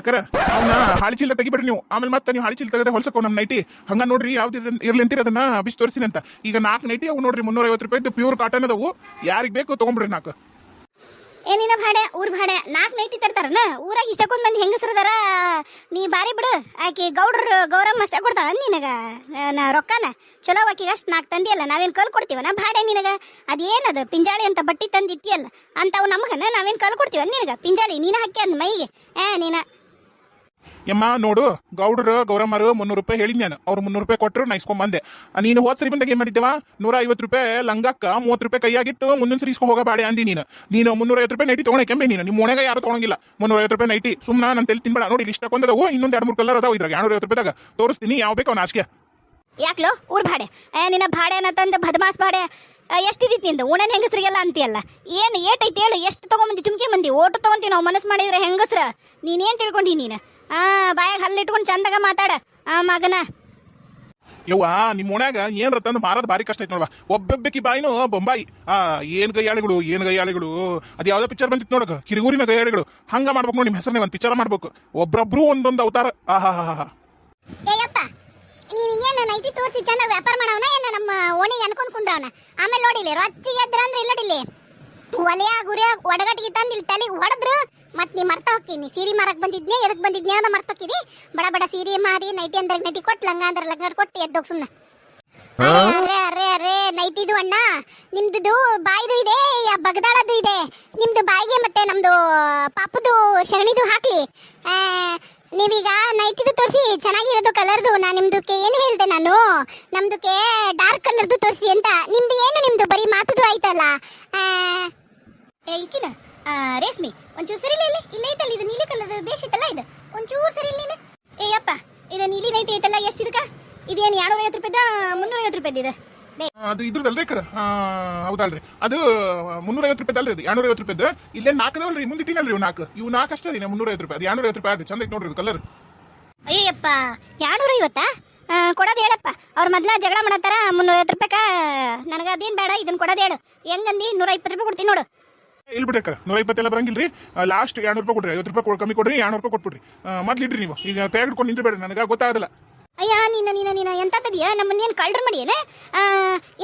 ಅಕ್ಕರ ಅವನ್ನ ಹಾಳಿ ಚೀಲ ತೆಗಿಬಿಡ್ರಿ ನೀವು. ಆಮೇಲೆ ಮತ್ತೆ ನೀವು ಹಾಳಿ ಚೀಲ ತೆಗೆದ್ರೆ ಹೊಲ್ಸಕ್ಕೋ ನಮ್ಮ ನೈಟಿ. ಹಂಗ ನೋಡ್ರಿ ಯಾವ್ದು ಇರ್ಲಿ ಅದನ್ನ ಬಿಸ್ ಅಂತ. ಈಗ ನಾಲ್ಕು ನೈಟಿ ಅವು ನೋಡ್ರಿ ಮುನ್ನೂರ ಐವತ್ತು ರೂಪಾಯಿ ಪ್ಯೂರ್ ಕಾಟನ್ ಅದಾವು. ಯಾರಿಗೆ ಬೇಕು ತಗೊಂಬಿಡ್ರಿ ನಾಲ್ಕು ಏನಿನ ಭಾಡೆ, ಊರ್ ಭಾಡೆ ನಾಲ್ಕು ನೈಟಿ ತರ್ತಾರನ? ಊರಾಗ ಇಷ್ಟಕ್ಕೊಂದ್ ಮಂದಿ ಹೆಂಗಸ್ರದಾರ? ನೀ ಬಾರಿ ಬಿಡು. ಆಕಿ ಗೌಡ್ರ ಗೌರಮ್ಮ ಅಷ್ಟ ಕೊಡ್ತಾಳ ನಿನಗ? ನಾ ರೊಕ್ಕನ? ಚಲೋ ಆಕಿಗೆ ಅಷ್ಟು ನಾಲ್ಕು ತಂದಿಯಲ್ಲ ನಾವೇನು ಕಲ್ ಕೊಡ್ತೀವನ ಭಾಡೆ ನಿನಗ? ಅದೇನದು, ಪಿಂಜಾಳಿ ಅಂತ ಬಟ್ಟಿ ತಂದಿಟ್ಟಿಯಲ್ಲ, ಅಂತಾವು ನಮಗನ ನಾವೇನು ಕಲ್ ಕೊಡ್ತೀವ ನಿನಗ? ಪಿಂಜಾಳಿ, ನೀನು ಹಾಕಿ ಅಂದ್ ಮೈಗೆ. ಏ, ನೀನ ಯಮ್ಮ, ನೋಡು, ಗೌಡ್ರು, ಗೌರಮ್ಮರು ಮುನ್ನೂರು ರೂಪಾಯಿ ಹೇಳಿದ್ ನಾನು. ಅವ್ರು ಮುನ್ನೂರು ರೂಪಾಯಿ ಕೊಟ್ಟರು ನಾ ಇಸ್ಕೊಂಬಂದೆ ನೀನು ಹೋದ್ ಸರಿ ಬಂದಾಗ ಏನ್ ಮಾಡಿದ್ದೇವ? ನೂರ ಐವತ್ತು ರೂಪಾಯಿ ಲಂಗಕ್ಕ ಮೂವತ್ತು ರೂಪಾಯಿ ಕೈಯಾಗಿಟ್ಟು ಮುಂದಿನ ಸರಿ ಇಸ್ಕೊ ಹೋಗಬೇಡ ಅಂದಿ ನೀನು. ನೀನು ಮುನ್ನೂರ ಐವತ್ತು ರೂಪಾಯಿ ನೈಟಿ ತೊಗೊಳಕೆಂಬೆ ನೀನು. ನಿಮ್ಮ ಮನೆಗೆ ಯಾರು ತೊಗೊಂಡಿಲ್ಲ ಮುನ್ನೂರ ಐವತ್ತು ರೂಪಾಯಿ ನೈಟಿ. ಸುಮ್ಮನೆ ನಾನು ತಲೆ ತಿನ್ಬೇಡ. ನೋಡಿ ಇಷ್ಟ ಕೊಂದದವು ಇನ್ನೊಂದು ಎರಡು, ಮೂರು ಕಲರ್ ಅದಾವ ಇದ್ರಾಗ. ಎರಡು ಐವತ್ತು ರೂಪಾಯಿದಾಗ ತೋರಿಸ್ತೀನಿ. ಯಾವ ಬೇಕು ಅವನ ಆಸ್ಕೆ ಯಾಕ್ಲೋ? ಊರ್ ಭಾಡೆ. ನಿನ್ನ ಅನ್ನ ತಂದು ಬದಮಾಸ್ ಭಾಡೆ ಎಷ್ಟಿದಿತ್ತು ನಿಂದು? ಉಣನ್ ಹೆಂಗಸ್ರಿಗೆಲ್ಲ ಅಂತೀಯಲ್ಲ? ಏನು ಏಟೈತಿ ಹೇಳು? ಎಷ್ಟು ತಗೊಂಬಂದಿ? ತುಮ್ಕೆ ಮಂದಿ ಓಟು ತಗೊಂತೀವಿ ನಾವು ಮನಸ್ಸು ಮಾಡಿದ್ರೆ ಹೆಂಗಸ್ರ? ನೀನೇನ್ ತಿಳ್ಕೊಂಡಿ ನೀನು? ಆ ಬಾಯಾಗ ಹಲ್ಲಿಟ್ಕೊಂಡು ಚಂದಾಗ ಮಾತಾಡ. ಆ ಮಗನ. ಯವ್ವ ನಿಮ್ಮ ಓಣ್ಯಾಗ ಏನ್ರ ತಂದು ಮಾರೋದು ಭಾರಿ ಕಷ್ಟ ಐತೆ ನೋಡ್ವಾ. ಒಬ್ಬೊಬ್ಬಕಿ ಬಾಯಿನೂ ಬೊಂಬಾಯಿ. ಆ ಏನ್ ಗೈಯಾಳಿಗಳು ಏನ್ ಗೈಯಾಳಿಗಳು. ಅದು ಯಾವ್ದೋ ಪಿಕ್ಚರ್ ಬಂದಿತ್ತು ನೋಡಕ ಕಿರಿಗೂರಿನ ಗೈಯಾಳಿಗಳು. ಹಂಗ ಮಾಡ್ಬೇಕು ನೋಡಿ ನಿಮ್ಮ ಹೆಸರನ್ನ ಒಂದು ಪಿಕ್ಚರ್ ಮಾಡ್ಬೇಕು. ಒಬ್ರೊಬ್ರು ಒಂದೊಂದು ಅವತಾರ. ಆಹಾ ಹಾ ಹಾ ಏಯಪ್ಪ ನೀನು ಏನು ನೈಟಿ ತೋರಿಸಿ ಚಂದ ವ್ಯಾಪಾರ ಮಾಡವನ? ಏನ ನಮ್ಮ ಓಣಿಗೆ ಅನ್ಕೊಂಡ್ ಕುಂದ್ರವನ? ಆಮೇಲೆ ನೋಡಿಲಿ ರೊಚ್ಚಿಗೆ ಎದ್ರ ಅಂದ್ರೆ ಇಲ್ಲ. ನೋಡಿಲಿ ಒಲೆಯ ಗುರಿಯ ಒಡಗಟ್ಟಿಗೆ ತಂದು ಇಲ್ಲಿ ತಲೆಗೆ ಹೊಡೆದ್ರು ಮತ್ ನೀ ಮರ್ತಾ ಹೋಗ್ತೀನಿ ಸೀರೆ ಮಾರಕ್ ಬಂದಿದ್ನೆ ಎದಕ್ ಬಂದಿದ್ನೆ ಅಂತ ಮರ್ತ ಹೋಗಿದಿ ಬಡ ಬಡ ಸೀರೆ ಮಾರಿ ನೈಟಿ ಅಂದ್ರೆ ನೈಟಿ ಕೊಟ್ಟು ಲಂಗ ಅಂದ್ರೆ ಲಂಗ ಕೊಟ್ಟು ಎದ್ದೋಗ್ ಸುಮ್ಮನೆ ಅರೆ ಅರೆ ಅರೆ ನೈಟಿದು ಅಣ್ಣ. ನಿಮ್ದು ಬಾಯ್ದು ಇದೆ ಯಾ ಬಗದಾಳದು ಇದೆ. ನಿಮ್ದು ಬಾಯಿಗೆ ಮತ್ತೆ ನಮ್ದು ಪಾಪದು ಶಗಣಿದು ಹಾಕ್ಲಿ. ನೀವೀಗ ನೈಟಿದು ತೋರಿಸಿ ಚೆನ್ನಾಗಿರೋದು ಕಲರ್ದು ನಾ ನಿಮ್ದಕ್ಕೆ ಏನು ಹೇಳ್ದೆ ನಾನು? ನಮ್ದಕ್ಕೆ ಡಾರ್ಕ್ ಕಲರ್ದು ತೋರಿಸಿ ಅಂತ. ನಿಮ್ದು ಏನು ನಿಮ್ದು? ಬರೀ ಮಾತದು ಆಯ್ತಲ್ಲ? ಆ, ರೇಷ್ಮಿ ಒಂಚೂರು ಸರಿ ಇಲ್ಲ ಇಲ್ಲ ಐತಲ್ಲ ಇದು ನೀಲಿ ಕಲರ್ ಬೇಸಿತ್ತಲ್ಲ ಇದು. ಒಂಚೂರು ಸರಿ ಇಲ್ಲಿ ಏ ಅಪ್ಪ ಇದು ನೀಲಿ ನೈಟ್ ಐತಲ್ಲ ಎಷ್ಟು ಇದಕ್ಕ? ಇದೇನು ಎರಡುನೂರ ಐವತ್ತು ರೂಪಾಯಿದ ಮುನ್ನೂರ ಐವತ್ತು ರೂಪಾಯಿದ ಇದು? ಅದು ಇದ್ರದಲ್ರಿ ಅಕ್ಕ ಹೌದಲ್ರಿ. ಅದು ಮುನ್ನೂರ ಐವತ್ತು ರೂಪಾಯಿ ಅಲ್ರಿ ಎರಡ್ನೂರ ಐವತ್ತು ರೂಪಾಯ್ದು. ಇಲ್ಲೇ ನಾಲ್ಕದವಲ್ರಿ ಮುಂದೆ ಇಟ್ಟಿನಲ್ರಿ ಇವು ನಾಲ್ಕು. ಇವು ನಾಲ್ಕು ಅಷ್ಟೇ ರೀ ಮುನ್ನೂರ ಐವತ್ತು ರೂಪಾಯಿ ಅದು ಎರಡ್ನೂರ ಐವತ್ತು ರೂಪಾಯಿ ಅದು ಚಂದ ಐತೆ ನೋಡ್ರಿ ಕಲರ್ ಅಯ್ಯಪ್ಪ ಎರಡ್ನೂರ ಐವತ್ತಾ ಕೊಡೋದು ಹೇಳಪ್ಪ. ಅವ್ರ ಮೊದ್ಲ ಜಗಳ ಮಾಡತ್ತಾರ ಮುನ್ನೂರ ಐವತ್ತು ರೂಪಾಯಿಕ. ನನಗೆ ಅದೇನು ಬೇಡ ಇದನ್ನ ಕೊಡೋದು ಹೇಳು. ಹೆಂಗಂದಿ? ನೂರ ಇಪ್ಪತ್ತು ರೂಪಾಯಿ ಕೊಡ್ತೀನಿ ನೋಡು. ಇಲ್ಲಿ ಬಿಡ್ರಿ ಅಕ್ಕ ನೂರ ಇಪ್ಪತ್ತೆಲ್ಲ ಬರಂಗಿಲ್ರಿ? ಲಾಸ್ಟ್ ಎರಡ್ನೂರು ರೂಪಾಯಿ ಕೊಡ್ರಿ ಐವತ್ತು ರೂಪಾಯಿ ಕಮ್ಮಿ ಕೊಡ್ರಿ ಎರಡು ರೂಪಾಯಿ ಕೊಟ್ಬಿಡ್ರಿ ಮೊದ್ಲು ಇಡ್ರಿ ನೀವು. ಈಗ ತೆಗೆದುಕೊಂಡು ನಿಂತಿರ್ಬೇಡ್ರಿ ನನಗೆ ಗೊತ್ತಾಗಲ್ಲ ಅಯ್ಯ ನೀನು ನೀನು ನೀನ ಎಂತ ತದಿಯ ನಮ್ಮನ್ನೇನು ಕಳ್ರ ಮಾಡಿ ಆ,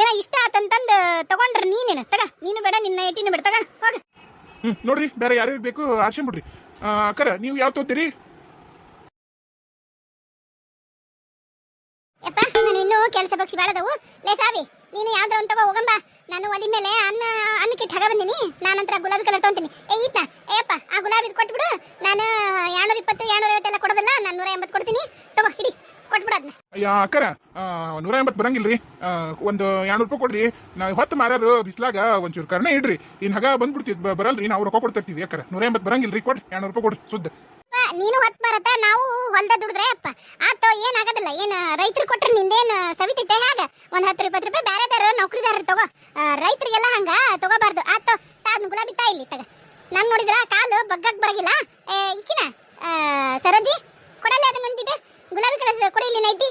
ಏನ ಇಷ್ಟ ಆತಂತಂದು ತಗೊಂಡ್ರ ನೀನೇನ. ತಗ ನೀನು ಬೇಡ ನಿನ್ನ ಏಟಿನ ಬೇಡ. ತಗೋಣ ಹೋಗ. ಹ್ಞೂ ನೋಡ್ರಿ ಬೇರೆ ಯಾರ್ಯಾರು ಬೇಕು ಆರ್ಸೆ ಬಿಡ್ರಿ ಅಕ್ಕರ ನೀವು ಯಾವ ತೋತೀರಿ? ಯಪ್ಪ ನಾನು ಇನ್ನೂ ಕೆಲಸ ಪಕ್ಷಿ ಬಾಳದವು. ಲೇ ಸಾವಿ. ನೀನು ಯಾವ್ದಾರ ಒಂದು ತಗೋ ಹೋಗಂಬ. ನಾನು ಒಲಿ ಮೇಲೆ ಅನ್ನ ಅನ್ನಕ್ಕೆ ಠಗ ಬಂದಿನಿ. ನಾನಂತರ ಗುಲಾಬಿ ಕಲರ್ ತಗೊಂತೀನಿ. ಏ ಈತ ಏಪ್ಪ ಆ ಗುಲಾಬಿದು ಕೊಟ್ಬಿಡು. ನಾನು ಎರಡ್ನೂರ ಇಪ್ಪತ್ತು ಎರಡ್ನೂರ ಐವತ್ತೆಲ್ಲ ಕೊಡೋದಿಲ್ಲ ನಾನು ನೂರ ಎಂಬತ್ತು ಕೊಡ್ತೀನಿ. ತಗೋ ಹಿಡಿ ಕೊಟ್ಬಿಡು ಅದನ್ನ ಅಯ್ಯ ಅಕ್ಕರ ನೂರ ಎಂಬತ್ತು ಬರಂಗಿಲ್ರಿ. ಒಂದು ಎರಡ್ನೂರು ರೂಪಾಯಿ ಕೊಡ್ರಿ. ನಾವು ಹೊತ್ತು ಮಾರ್ಯಾರು ಬಿಸ್ಲಾಗ ಒಂಚೂರು ಕರ್ಣ ಇಡ್ರಿ. ಇನ್ ಹಗ ಬಂದ್ಬಿಡ್ತೀವಿ ಬರಲ್ರಿ ನಾವು ರೊಕ್ಕ ಕೊಡ್ತಿರ್ತೀವಿ ಅಕ್ಕರ. ನೂರ ಎಂಬತ್ತು ಬರಂಗಿಲ್ರಿ ಕೊಡ್ ಎರಡ್ನೂರು ರೂಪಾಯಿ ಕೊಡ್ರಿ ಸುದ್ದ. ನೀನು ಹೊತ್ತು ಬರತ್ತ ನಾವು ಹೊಲ್ದ ದುಡಿದ್ರೆ ಅಪ್ಪ. ಆತ ಏನಾಗೋದಿಲ್ಲ ಏನು ರೈತರು ಕೊಟ್ಟರೆ ನಿಂದೇನು ಸವಿತೈತೆ ಹೇಗ? ಒಂದು ಹತ್ತು ರೂಪಾಯಿ ತಗೋ ಆ, ರೈತರಿಗೆಲ್ಲ ಹಂಗ ತಗೋಬಾರ್ದು. ಆತ ತಾದ್ನು ಗುಲಾಬಿ ತಾ ಇಲ್ಲಿ ತಗ. ನಾನು ನೋಡಿದ್ರ ಕಾಲು ಬಗ್ಗಕ್ಕೆ ಬರಗಿಲ್ಲ. ಏ ಇಕ್ಕಿನ ಸರೋಜಿ ಕೊಡಲ್ಲ ಅದನ್ನ ಒಂದಿಟ್ಟು ಗುಲಾಬಿ ಕಲರ್ ಕೊಡಿ ಇಲ್ಲಿ ನೈಟಿ.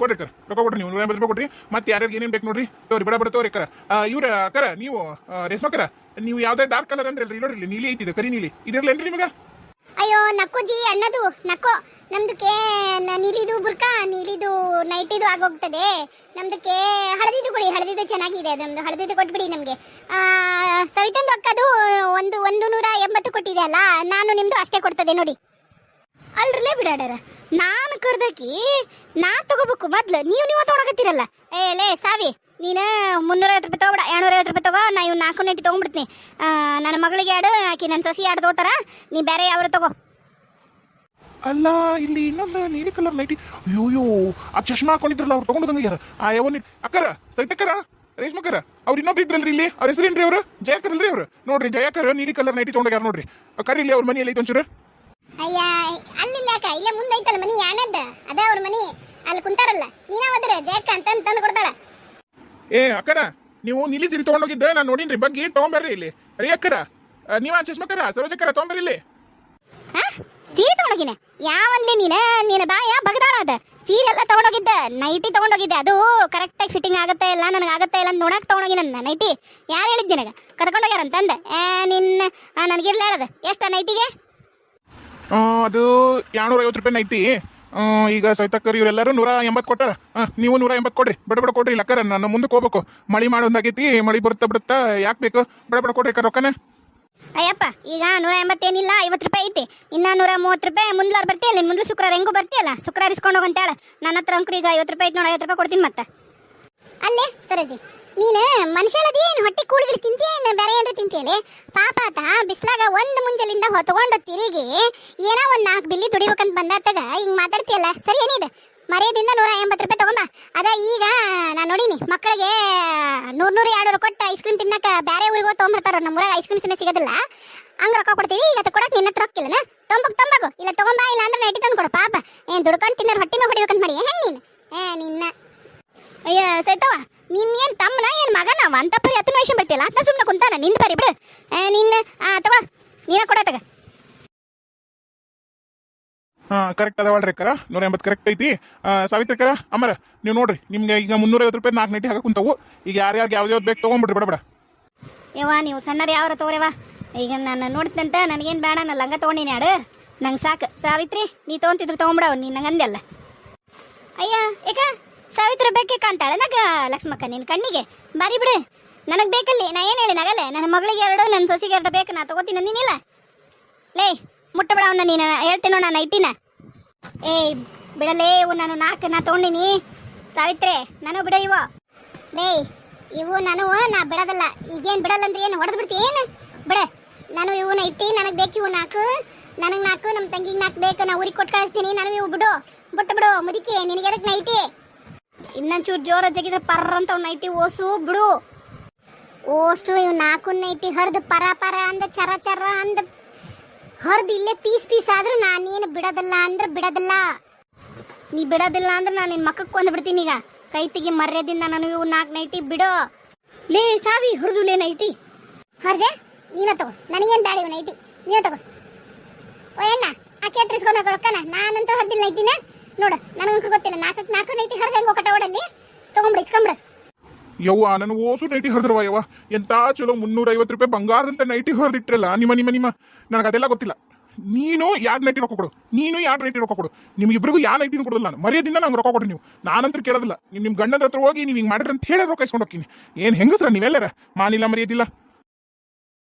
ಕೊಡ್ರಿ ಕರ ರೊಕ್ಕ ಕೊಡ್ರಿ ನೀವು ನೂರ ಎಂಬತ್ತು ರೂಪಾಯಿ ಕೊಡ್ರಿ. ಮತ್ತೆ ಯಾರ್ಯಾರು ಏನೇನು ಬೇಕು ನೋಡ್ರಿ. ತೋರಿ ಬಡ ಬಡ ತೋರಿ ಕರ. ಇವ್ರ ಕರ ನೀವು ರೇಷ್ಮಕ್ಕರ ನೀವು ಯಾವ್ದೇ ಡಾರ್ಕ್ ಕಲರ್ ಅಂದ್ರೆ ಇಲ್ಲಿ ನೋಡ್ರಿ ನೀಲಿ ಐತಿದೆ ಕರಿ ನೀಲಿ. ಇದಿರ್ಲೇನ್ರಿ ನಿಮಗೆ? ಅಯ್ಯೋ ನಕ್ಕೋಜಿ ಅಣ್ಣದು ನಕ್ಕೋ. ನಮ್ದು ಕೇ ನೀಲಿದು ಬುರ್ಕಾ ಆಗೋಗ್ತದೆ. ನಮ್ದಕ್ಕೆ ಹಳದಿದು ಕೊಡಿ, ಹಳದಿದು ಚೆನ್ನಾಗಿದೆ, ನಮ್ದು ಹಳದಿದು ಕೊಟ್ಬಿಡಿ ನಮಗೆ. ಸವಿತಂದು ಅಕ್ಕದು ಒಂದು ಒಂದು ನೂರ ಎಂಬತ್ತು ಕೊಟ್ಟಿದೆ ಅಲ್ಲ, ನಾನು ನಿಮ್ದು ಅಷ್ಟೇ ಕೊಡ್ತದೆ ನೋಡಿ. ಅಲ್ರಲ್ಲೇ ಬಿಡಾಡ್ಯಾರ ನಾನು ಕರ್ದಕಿ ನಾ ತಗೋಬೇಕು ಮೊದ್ಲು. ನೀವು ನೀವು ತೊಗೊಳಕತ್ತೀರಲ್ಲ. ಏ, ಲೇ, ಸಾವಿ, ನೀನು ಮುನ್ನೂರೈವತ್ತು ರೂಪಾಯಿ ತಗೋಬೇಡ, ಎರಡ್ನೂರೈವತ್ತು ರೂಪಾಯಿ ತಗೋ, ನಾ ಇವ್ನು ನಾಲ್ಕು ನೆಟ್ಟು ತೊಗೊಂಡ್ಬಿಡ್ತೀನಿ ನನ್ನ ಮಗಳಿಗೆ ಎರಡು ಆಕಿ ನನ್ನ ಸೊಸಿ ಎರಡು ತಗೋತಾರ ನೀ ಬೇರೆ ಯಾವ್ದು ತಗೋ. ಅಲ್ಲ ಇಲ್ಲಿ ಇನ್ನೊಂದು ನೀಲಿ ಕಲರ್ ನೈಟಿ ಅಯ್ಯೋಯ್ಯೋ ಆ ಚಶ್ಮಾ ಹಾಕೊಂಡಿದ್ರಲ್ಲ ಅವ್ರು ತಗೊಂಡು ಆ ಯಾವ ಅಕ್ಕರ ಸೈತಕ್ಕರ ರೇಷ್ಮಕ್ಕರ ಅವ್ರು ಇನ್ನೊಬ್ಬ ಇದ್ರಲ್ರಿ ಇಲ್ಲಿ. ಅವ್ರ ಹೆಸರೇನ್ರಿ ಅವರು? ಜಯಕರಲ್ರಿ ಅವ್ರು. ನೋಡ್ರಿ ಜಯಕರ್ ನೀಲಿ ಕಲರ್ ನೈಟಿ ತಗೊಂಡ್ಯಾರ ನೋಡ್ರಿ. ಕರೀಲಿ ಅವ್ರ ಮನೆಯಲ್ಲಿ ಐತೆ ಒಂಚೂರು. ಅಯ್ಯ ಅಲ್ಲಿಲ್ಲ ಅಕ್ಕ. ಇಲ್ಲೇ ಮುಂದೆ ಐತಲ್ಲ ಮನಿ ಯಾಣದ ಅದ ಅವ್ರ ಮನಿ. ಅಲ್ಲಿ ಕುಂತಾರಲ್ಲ. ನೀನ ಹೋದ್ರ ಜಯಕ್ಕ ಅಂತ ತಂದು ಕೊಡ್ತಾಳ. ಏ ಅಕ್ಕರ ನೀವು ನೀಲಿ ಸೀರೆ ತಗೊಂಡೋಗಿದ್ದ ನಾನು ನೋಡಿನ್ರಿ. ಬಗ್ಗೆ ತೊಗೊಂಬರ್ರಿ ಇಲ್ಲಿ. ರೀ ಅಕ್ಕರ. ನೀವ ಚಶ್ಮಕ್ಕರ ಸರೋಜಕ್ಕರ ತಗೊಂಬರ್ರಿ ಇಲ್ಲಿ. ಹಾ? ಸೀರೆ ತಗೊಂಡೋಗಿನ. ಯಾವನ್ಲಿ ನೀನ? ನಿನ್ನ ಬಾಯ ಬಗದಾಳ ಅದ. ಸೀರೆ ಎಲ್ಲ ತಗೊಂಡೋಗಿದ್ದೆ. ನೈಟಿ ತಗೊಂಡೋಗಿದ್ದೆ. ಅದು ಕರೆಕ್ಟಾಗಿ ಫಿಟ್ಟಿಂಗ್ ಆಗುತ್ತೆ ಇಲ್ಲ, ನನಗೆ ಆಗುತ್ತೆ ಇಲ್ಲ ಅಂತ ನೋಡಕ್ ತಗೊಂಡೋಗಿ ನನ್ನ ನೈಟಿ ಯಾರು ಹೇಳಿದ್ ನಿನಗೆ? ಕರ್ಕೊಂಡೋಗ್ಯಾರ ಅಂತಂದ. ಏ, ನಿನ್ನ ನನಗಿರ್ಲ ಹೇಳದ ಎಷ್ಟ ನೈಟಿಗೆ ಅದು ಎರಡ್ನೂರ ಐವತ್ತು ರೂಪಾಯಿ ನೈಟಿ ಈಗ ಸೈತಕ್ಕರ್ ಇವರೆಲ್ಲರೂ ನೂರ ಎಂಬತ್ತು ಕೊಟ್ಟಾರ. ನೀವು ನೂರ ಎಂಬತ್ತು ಕೊಡ್ರಿ. ಬಡ ಬಡ, ಕೊಡ್ರಿ ಲಕ್ಕರ ನಾನು ಮುಂದಕ್ಕೆ ಹೋಗ್ಬೇಕು. ಮಳಿ ಮಾಡೋದಾಗೈತಿ, ಮಳಿ ಬರುತ್ತಾ ಬಿಡುತ್ತಾ ಯಾಕೆ ಬೇಕು? ಬಡ ಬಡ, ಕೊಡ್ರಿ ರೊಕ್ಕನ. ಅಯ್ಯಪ್ಪ, ಈಗ ನೂರ ಎಂಬತ್ತೇನಿಲ್ಲ, ಐವತ್ತು ರೂಪಾಯಿ ಐತಿ. ಇನ್ನ ನೂರ ಮೂವತ್ತು ರೂಪಾಯಿ ಮುಂದ್ಲಾರ್ ಬರ್ತೀಯಲ್ಲ ನಿನ್ ಮುಂದೆ ಶುಕ್ರವಾರ ಹೆಂಗೂ ಬರ್ತೀಯಲ್ಲ, ಶುಕ್ರವಾರ ಇಸ್ಕೊಂಡು ಹೋಗಂತಾಳ ನನ್ನ ಹತ್ರ ಅಂಕರು ಈಗ ಐವತ್ತು ರೂಪಾಯಿ ಐತಿ ನೋಡಿ, ಐವತ್ತು ರೂಪಾಯಿ ಕೊಡ್ತೀನಿ ಮತ್ತೆ. ಅಲ್ಲೇ, ಸರೋಜಿ, ನೀನು ಮನುಷ್ಯಳದಿ ಏನು ಹೊಟ್ಟೆ ಕೂಳಿಗಳು ತಿಂತೀಯ ಏನು ಬೇರೆ ಏನ್ರ ತಿಂತೀಯಲೆ? ಪಾಪ ಆತ, ಬಿಸ್ಲಾಗ ಒಂದು ಮುಂಜಲಿಂದ ಹೊತ್ಕೊಂಡು ತಿರುಗಿ ಏನೋ ಒಂದು ನಾಲ್ಕು ಬಿಲ್ಲಿ ದುಡಿಬೇಕಂತ ಬಂದಾತಾಗ, ಹಿಂಗೆ ಮಾತಾಡ್ತೀಯಲ್ಲ, ಸರಿ ಏನಿದೆ? ಮರ್ಯಾದಿಂದ ನೂರ ಎಂಬತ್ತು ರೂಪಾಯಿ ತಗೊಂಬ. ಅದ ಈಗ ನಾನು ನೋಡಿನಿ ಮಕ್ಕಳಿಗೆ ನೂರು ನೂರು ಎರಡು ಕೊಟ್ಟು ಐಸ್ ಕ್ರೀಮ್ ತಿನ್ನಕ ಬೇರೆ ಊರಿಗೆ ಹೋಗಿ ತೊಗೊಂಬರ್ತಾರ ನಮ್ಮ ಊರಾಗ ಐಸ್ ಕ್ರೀಮ್ ಸಿಗೋದಿಲ್ಲ. ಹಂಗೆ ರೊಕ್ಕ ಕೊಡ್ತೀವಿ, ಈಗ ಕೊಡಕ್ ನಿನ್ನ ಹತ್ರ ರೊಕ್ಕ ಇಲ್ಲನ? ತೊಂಬಕ್ ತೊಂಬಕು ಇಲ್ಲ ತೊಗೊಂಬಾ, ಇಲ್ಲ ಅಂದ್ರೆ ನೈಟಿ ತಂದು ಕೊಡು, ಪಾಪ. ಏನ್ ದುಡ್ಕೊಂಡು ತಿನ್ನೋರು ಹೊಟ್ಟೆ ಮೇಲೆ ಹೊಡಿಬೇಕಂತ ಮಾಡಿ ಹೆಂಗ್ ನೀನು? ಏ, ನಿನ್ನ. ಅಯ್ಯ ಸೈತವ ನಿನ್ನೇನ್ ತಮ್ಮನ, ಏನ್ ಮಗನ? ಅಂತ ಪರಿ ಹತ್ತು ವಯಸ್ಸು ಬರ್ತಿಲ್ಲ ಸುಮ್ಮನೆ ಕುಂತಾನ? ನಿಂದ ಬರಿ ಬಿಡು. ನಿನ್ನ ತಗೋ, ನೀನ ಕೊಡ, ತಗ. ಹಾ ಕರೆಕ್ಟ್ ಅದಾವಳ್ರಿ ಕರ ನೂರ ಎಂಬತ್ತು ಕರೆಕ್ಟ್ ಐತಿ. ಸಾವಿತ್ರಿ ಕರ ಅಮ್ಮರ ನೀವು ನೋಡ್ರಿ, ನಿಮ್ಗೆ ಈಗ ಮುನ್ನೂರೈವತ್ತು ರೂಪಾಯಿ ನಾಲ್ಕು ನೈಟಿ ಹಾಕಿ ಕುಂತವು. ಈಗ ಯಾರ್ಯಾರು ಯಾವ್ದು ಯಾವ್ದು ಬೇಕು ತೊಗೊಂಬಿಡ್ರಿ, ಬಡ ಬಡ. ಯವ್ವ, ನೀವು ಸಣ್ಣರು ಯಾವ್ರ ತೋರೆವಾ ಈಗ ನಾನು ನೋಡ್ತಂತ ನನಗೇನು ಬೇಡ, ನಾನು ಲಂಗ ತೊಗೊಂಡಿನಿ ಆಡು. ನಂಗೆ ಸಾಕು. ಸಾವಿತ್ರಿ, ನೀ ತೊಗೊಂತಿದ್ರು ತೊಗೊಂಬಿಡವ ನೀನು ನಂಗೆ ಅಂದೆಲ್ಲ ಅಯ್ಯ, ಏಕ, ಸಾವಿತ್ರಿ ಬೇಕೇ ಕಾಣ್ತಾಳೆ. ನಗ, ಲಕ್ಷ್ಮಕ್ಕ ನಿನ್ನ ಕಣ್ಣಿಗೆ. ಬಾರಿ ಬಿಡು. ನನಗೆ ಬೇಕಲ್ಲಿ, ನಾ ಏನು ಹೇಳಿ, ನಗಲೆ? ನನ್ನ ಮಗಳಿಗೆ ಎರಡು, ನನ್ನ ಸೊಸಿಗೆ ಎರಡು ಬೇಕು, ನಾ ತೊಗೋತೀನಿ ನೀನಿಲ್ಲ ಲೇ, ಮುಟ್ಟಬೇಡ ಅವನ್ನ ನೀನು ಹೇಳ್ತೀನೋ, ನಾನು ಐಟಿನ ಏಯ್, ಬಿಡಲೇ ಇವು, ನಾನು ನಾಲ್ಕು ನಾ ತೊಗೊಂಡಿನಿ. ಸಾವಿತ್ರಿ, ನಾನು ಬಿಡ ಇವ. ಬೇಯ್ ಇವು ನಾನು, ನಾ ಬಿಡೋದಲ್ಲ. ಈಗೇನು ಬಿಡಲ್ಲ ಅಂದ್ರೆ ಏನು, ಹೊಡೆದು ಬಿಡ್ತಿ, ಏನು? ಬಿಡ. ನಾನು ಇವನ್ನ ಇಟ್ಟು, ನನಗೆ ಬೇಕು ಇವು ನಾಲ್ಕು ನನಗೆ ನಾಲ್ಕು ನಮ್ಮ ತಂಗಿಗೆ ನಾಲ್ಕು ಬೇಕು, ನಾ ಊರಿಗೆ ಕೊಟ್ಟು ಕಳಿಸ್ತೀನಿ ನನಗೆ ಇವು ಬಿಡು. ಬಿಟ್ಟು ಬಿಡು, ಮುದಿಕೆ, ನಿನಗೆ ಎದಕ್ಕೆ ನೈಟಿ? ಇನ್ನೊಂಚೂರು ಜೋರ ಜಗಿದ್ರೆ ಪರ್ರ ಅಂತ ಅವ್ನ ನೈಟಿ ಓಸು, ಬಿಡು. ಓಸ್ಟು, ಇವು ನಾಲ್ಕು ನೈಟಿ ಹರಿದು ಪರ ಪರ ಅಂದ, ಚರ ಚರ ಅಂದ. ಹರಿದು ಇಲ್ಲೇ ಪೀಸ್ ಪೀಸ್ ಆದ್ರೂ ನಾನೇನು ಬಿಡೋದಲ್ಲ ಅಂದ್ರೆ ಬಿಡೋದಲ್ಲ. ನೀ ಬಿಡೋದಿಲ್ಲ ಅಂದ್ರೆ ನಾನು ನಿನ್ನ ಮಕ್ಕಕ್ಕೆ ಕೊಂದು ಬಿಡ್ತೀನಿ ಈಗ. ಕೈ ತೆಗಿ ಮರ್ಯಾದಿಂದ ನಾನು ಇವು ನಾಲ್ಕು ನೈಟಿ ಬಿಡೋ. ಲೇ ಸಾವಿ, ಹುರಿದು ಲೇ ನೈಟಿ. ಹರ್ದೆ, ನೀನ ತಗೋ. ನನಗೇನು ಬೇಡ ಇವು ನೈಟಿ. ನೀನ ತಗೋ. ಓ ಎಣ್ಣ ಆಕೆ ಹತ್ರಿಸ್ಕೊಂಡು ಹೋಗೋ ರೊಕ್ಕನ? ನಾನಂತೂ ಹರಿದಿಲ್ಲ ನೈಟಿನ. ನೋಡು, ನನಗಂತೂ ಗೊತ್ತಿಲ್ಲ. ನಾಲ್ಕಕ್ಕೆ ನಾಲ್ಕು ನೈಟಿ ಹರಿದಂಗೆ ಹೆಂಗೋ ಕಟ ಓಡಲ್ಲಿ ತಗೊಂಬಿಡು, ಇಸ್ಕೊಂಬಿಡು. ಯವ್ವ ನನ್ನ ಓಸು ನೈಟಿ ಹರಿದ್ರವ ಯವ್ವ. ಎಂತ ಚಲೋ ಮುನ್ನೂರ ಐವತ್ತು ರೂಪಾಯಿ ಬಂಗಾರದಂತ ನೈಟಿ ಹರಿದಿಟ್ರಲ್ಲ, ನಿಮ್ಮ ನಿಮ್ಮ ನಿಮ್ಮ. ನನಗೆ ಅದೆಲ್ಲ ಗೊತ್ತಿಲ್ಲ. ನೀನು ಯಾರು ನೈಟಿ ರೊಕ್ಕ ಕೊಡು. ನೀನು ಯಾರು ನೈಟಿ ರೊಕ್ಕ ಕೊಡು. ನಿಮ್ಗಿಬ್ರಿಗೂ ಯಾವ ನೈಟಿನೂ ಕೊಡೋದಿಲ್ಲ. ನಾನು ಮರ್ಯಾದಿಂದ ನಂಗೆ ರೊಕ್ಕ ಕೊಡ್ರಿ ನೀವು. ನಾನಂತೂ ಕೇಳೋದಿಲ್ಲ. ನೀವು ನಿಮ್ಮ ಗಂಡದ ಹತ್ರ ಹೋಗಿ ನೀವು ಹಿಂಗೆ ಮಾಡಿದ್ರೆ ಅಂತ ಹೇಳಿ ರೊಕ್ಕ ಇಸ್ಕೊಂಡು ಹೋಗ್ತೀನಿ. ಏನು ಹೆಂಗಸ್ರ ನೀವೆಲ್ಲರ? ಮಾನಿಲ್ಲ ಮರ್ಯಾದಿಲ್ಲ.